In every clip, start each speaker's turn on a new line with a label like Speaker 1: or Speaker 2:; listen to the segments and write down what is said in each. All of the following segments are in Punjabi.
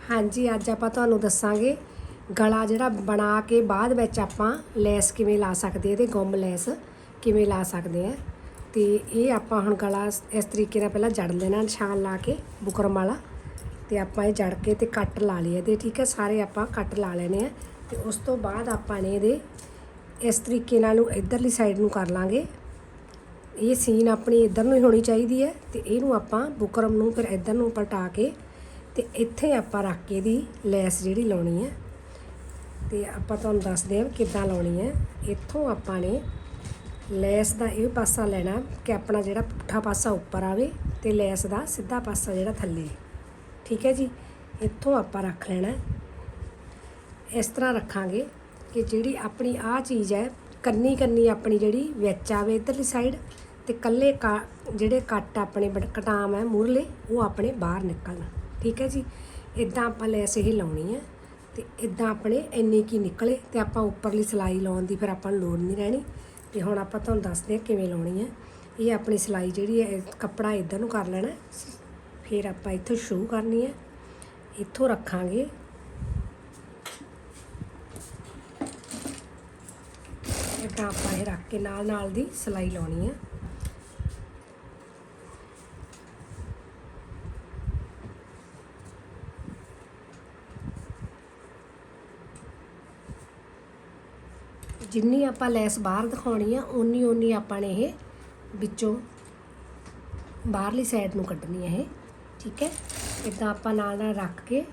Speaker 1: ਹਾਂਜੀ, ਅੱਜ ਆਪਾਂ ਤੁਹਾਨੂੰ ਦੱਸਾਂਗੇ ਗਲਾ ਜਿਹੜਾ ਬਣਾ ਕੇ ਬਾਅਦ ਵਿੱਚ ਆਪਾਂ ਲੈਸ ਕਿਵੇਂ ਲਾ ਸਕਦੇ ਇਹਦੇ ਗੁੰਮ ਲੈਸ ਕਿਵੇਂ ਲਾ ਸਕਦੇ ਆ ਤੇ ਇਹ ਆਪਾਂ ਹੁਣ ਗਲਾ ਇਸ ਤਰੀਕੇ ਨਾਲ ਪਹਿਲਾਂ ਜੜ ਲੈਣਾ, ਨਿਸ਼ਾਨ ਲਾ ਕੇ ਬੁਕਰਮ ਵਾਲਾ। ਤੇ ਆਪਾਂ ਇਹ ਜੜ ਕੇ ਤੇ ਕੱਟ ਲਾ ਲਈਏ ਇਹਦੇ, ਠੀਕ ਹੈ, ਸਾਰੇ ਆਪਾਂ ਕੱਟ ਲਾ ਲੈਣੇ ਆ। ਤੇ ਉਸ ਤੋਂ ਬਾਅਦ ਆਪਾਂ ਨੇ ਇਹਦੇ ਇਸ ਤਰੀਕੇ ਨਾਲ ਨੂੰ ਇਧਰਲੀ ਸਾਈਡ ਨੂੰ ਕਰ ਲਾਂਗੇ। ਇਹ ਸੀਨ ਆਪਣੀ ਇਧਰ ਨੂੰ ਹੀ ਹੋਣੀ ਚਾਹੀਦੀ ਹੈ ਤੇ ਇਹਨੂੰ ਆਪਾਂ ਬੁਕਰਮ ਨੂੰ ਫਿਰ ਇਧਰ ਨੂੰ ਪਲਟਾ ਕੇ ਤੇ ਇੱਥੇ ਆਪਾਂ ਰੱਖ ਕੇ ਦੀ ਲੈਸ ਜਿਹੜੀ ਲਾਉਣੀ ਹੈ, ਤੇ ਆਪਾਂ ਤੁਹਾਨੂੰ ਦੱਸਦੇ ਹਾਂ ਕਿੱਦਾਂ ਲਾਉਣੀ ਹੈ। ਇੱਥੋਂ ਆਪਾਂ ਨੇ ਲੈਸ ਦਾ ਇਹ ਪਾਸਾ ਲੈਣਾ ਕਿ ਆਪਣਾ ਜਿਹੜਾ ਪੁੱਠਾ ਪਾਸਾ ਉੱਪਰ ਆਵੇ ਤੇ ਲੈਸ ਦਾ ਸਿੱਧਾ ਪਾਸਾ ਜਿਹੜਾ ਥੱਲੇ। ਠੀਕ ਹੈ ਜੀ? ਇੱਥੋਂ ਆਪਾਂ ਰੱਖ ਲੈਣਾ। ਇਸ ਤਰ੍ਹਾਂ ਰੱਖਾਂਗੇ ਕਿ ਜਿਹੜੀ ਆਪਣੀ ਆਹ ਚੀਜ਼ ਹੈ ਕੰਨੀ ਕੰਨੀ ਆਪਣੀ ਜਿਹੜੀ ਵਿੱਚ ਆਵੇ ਇਧਰਲੀ ਸਾਈਡ ਤੇ ਕੱਲੇ ਕਾ, ਜਿਹੜੇ ਕੱਟ ਆਪਣੇ ਬੜ- ਕਟਾਮ ਹੈ ਮੂਰਲੇ ਉਹ ਆਪਣੇ ਬਾਹਰ ਨਿਕਲਣ। ਠੀਕ ਹੈ ਜੀ? ਇਦਾਂ ਆਪਾਂ ਲੈਸ ਇਹ ਲਾਉਣੀ ਹੈ ਤੇ ਇਦਾਂ ਆਪਣੇ ਇੰਨੇ ਕੀ ਨਿਕਲੇ ਤੇ ਆਪਾਂ ਉੱਪਰਲੀ ਸਿਲਾਈ ਲਾਉਣ ਦੀ ਫਿਰ ਆਪਾਂ ਨੂੰ ਲੋੜ ਨਹੀਂ ਰਹਿਣੀ। ਤੇ ਹੁਣ ਆਪਾਂ ਤੁਹਾਨੂੰ ਦੱਸਦੇ ਹਾਂ ਕਿਵੇਂ ਲਾਉਣੀ ਹੈ। ਇਹ ਆਪਣੀ ਸਿਲਾਈ ਜਿਹੜੀ ਹੈ ਕੱਪੜਾ ਇਧਰ ਨੂੰ ਕਰ ਲੈਣਾ। ਫਿਰ ਆਪਾਂ ਇੱਥੋਂ ਸ਼ੁਰੂ ਕਰਨੀ ਹੈ। ਇੱਥੋਂ ਰੱਖਾਂਗੇ। ਇਦਾਂ ਆਪਾਂ ਇਹ ਰੱਖ ਕੇ ਨਾਲ ਨਾਲ ਦੀ ਸਿਲਾਈ ਲਾਉਣੀ ਹੈ। ਜਿੰਨੀ ਆਪਾਂ ਲੈਸ ਬਾਹਰ ਦਿਖਾਉਣੀ ਆ, ਓਨੀ ਓਨੀ ਆਪਾਂ ਨੇ ਇਹ ਵਿੱਚੋਂ ਬਾਹਰਲੀ ਸਾਈਡ ਨੂੰ ਕੱਢਣੀ ਹੈ ਇਹ, ਠੀਕ ਹੈ? ਇਦਾਂ ਆਪਾਂ ਨਾਲ ਨਾਲ ਰੱਖ ਕੇ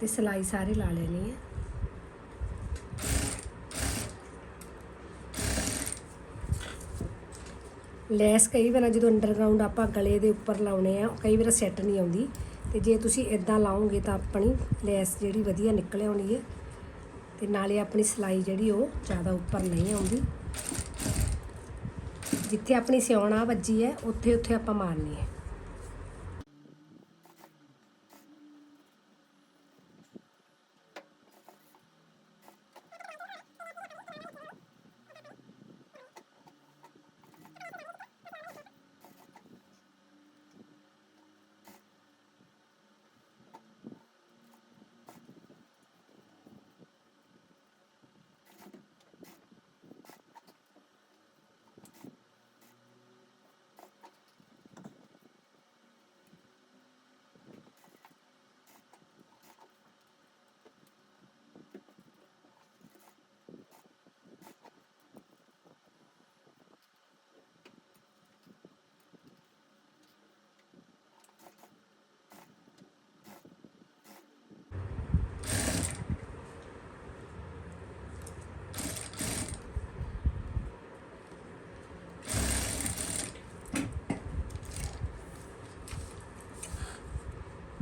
Speaker 1: ਤੇ ਸਿਲਾਈ ਸਾਰੇ ਲਾ ਲੈਣੀ ਹੈ ਲੈਸ ਕਈ ਵਾਰ ਜਦੋਂ ਅੰਡਰਗਰਾਉਂਡ ਆਪਾਂ ਗਲੇ ਦੇ ਉੱਪਰ ਲਾਉਣੇ ਆ ਕਈ ਵਾਰ ਸੈੱਟ ਨਹੀਂ ਆਉਂਦੀ। ਤੇ ਜੇ ਤੁਸੀਂ ਇਦਾਂ ਲਾਓਗੇ ਤਾਂ ਆਪਣੀ ਲੈਸ ਜਿਹੜੀ ਵਧੀਆ ਨਿਕਲ ਆਉਣੀ ਹੈ ਤੇ ਨਾਲੇ ਆਪਣੀ ਸਿਲਾਈ ਜਿਹੜੀ ਉਹ ਜ਼ਿਆਦਾ ਉੱਪਰ ਨਹੀਂ ਆਉਂਦੀ। ਜਿੱਥੇ ਆਪਣੀ ਸਿਉਣਾ ਵੱਜੀ ਹੈ ਉੱਥੇ ਉੱਥੇ ਆਪਾਂ ਮਾਰਨੀ ਹੈ।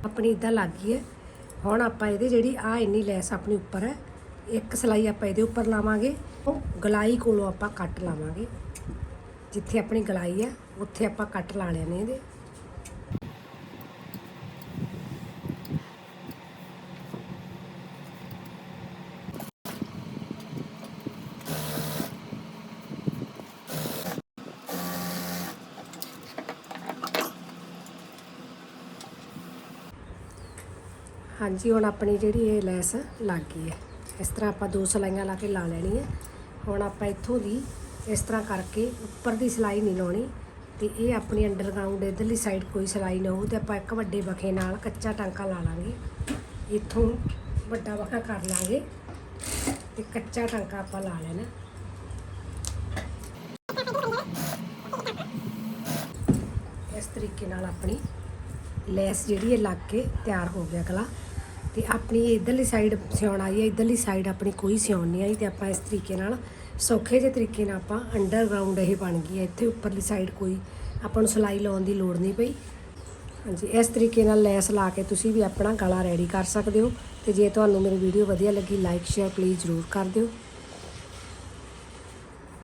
Speaker 1: ਆਪਣੀ ਇਦਾਂ ਲੱਗ ਗਈ ਹੈ। ਹੁਣ ਆਪਾਂ ਇਹਦੇ ਜਿਹੜੀ ਆ ਇੰਨੀ ਲੈਸ ਆਪਣੀ ਉੱਪਰ ਹੈ, ਇੱਕ ਸਲਾਈ ਆਪਾਂ ਇਹਦੇ ਉੱਪਰ ਲਾਵਾਂਗੇ। ਉਹ ਗਲਾਈ ਕੋਲੋਂ ਆਪਾਂ ਕੱਟ ਲਾਵਾਂਗੇ। ਜਿੱਥੇ ਆਪਣੀ ਗਲਾਈ ਹੈ, ਉੱਥੇ ਆਪਾਂ ਕੱਟ ਲਾ ਲੈਣੇ ਇਹਦੇ। ਹਾਂਜੀ, ਹੁਣ ਆਪਣੀ ਜਿਹੜੀ ਇਹ ਲੈਸ ਲੱਗ ਗਈ ਹੈ। ਇਸ ਤਰ੍ਹਾਂ ਆਪਾਂ ਦੋ ਸਲਾਈਆਂ ਲਾ ਕੇ ਲਾ ਲੈਣੀ ਹੈ। ਹੁਣ ਆਪਾਂ ਇੱਥੋਂ ਦੀ ਇਸ ਤਰ੍ਹਾਂ ਕਰਕੇ ਉੱਪਰ ਦੀ ਸਿਲਾਈ ਨਹੀਂ ਲਾਉਣੀ ਤੇ ਇਹ ਆਪਣੀ ਅੰਡਰਗਰਾਉਂਡ ਇਧਰਲੀ ਸਾਈਡ ਕੋਈ ਸਿਲਾਈ ਨਾ ਹੋਊ ਤੇ ਆਪਾਂ ਇੱਕ ਵੱਡੇ ਬਖੇ ਨਾਲ ਕੱਚਾ ਟਾਂਕਾ ਲਾ ਲਾਂਗੇ। ਇੱਥੋਂ ਵੱਡਾ ਬਖਾ ਕਰ ਲਾਂਗੇ ਤੇ ਕੱਚਾ ਟਾਂਕਾ ਆਪਾਂ ਲਾ ਲੈਣਾ। ਇਸ ਤਰੀਕੇ ਨਾਲ ਆਪਣੀ ਲੈਸ ਜਿਹੜੀ ਹੈ ਲੱਗ ਕੇ ਤਿਆਰ ਹੋ ਗਿਆ ਗਲਾ ਤੇ ਆਪਣੀ ਇਧਰਲੀ ਸਾਈਡ ਸਿਉਣ ਆਈ ਹੈ ਇਧਰਲੀ ਸਾਈਡ ਆਪਣੀ ਕੋਈ ਸਿਉਣ ਨਹੀਂ ਆਈ ਤੇ ਆਪਾਂ ਇਸ ਤਰੀਕੇ ਨਾਲ ਸੌਖੇ ਜਿਹੇ ਤਰੀਕੇ ਨਾਲ ਆਪਾਂ ਅੰਡਰਗਰਾਉਂਡ ਇਹ ਬਣ ਗਈ ਹੈ। ਇੱਥੇ ਉੱਪਰਲੀ ਸਾਈਡ ਕੋਈ ਆਪਾਂ ਨੂੰ ਸਿਲਾਈ ਲਾਉਣ ਦੀ ਲੋੜ ਨਹੀਂ ਪਈ। ਹਾਂਜੀ, ਇਸ ਤਰੀਕੇ ਨਾਲ ਲੈਸ ਲਾ ਕੇ ਤੁਸੀਂ ਵੀ ਆਪਣਾ ਗਲਾ ਰੈਡੀ ਕਰ ਸਕਦੇ ਹੋ ਤੇ ਜੇ ਤੁਹਾਨੂੰ ਮੇਰੀ ਵੀਡੀਓ ਵਧੀਆ ਲੱਗੀ ਲਾਈਕ ਸ਼ੇਅਰ ਪਲੀਜ਼ ਜ਼ਰੂਰ ਕਰ ਦਿਓ।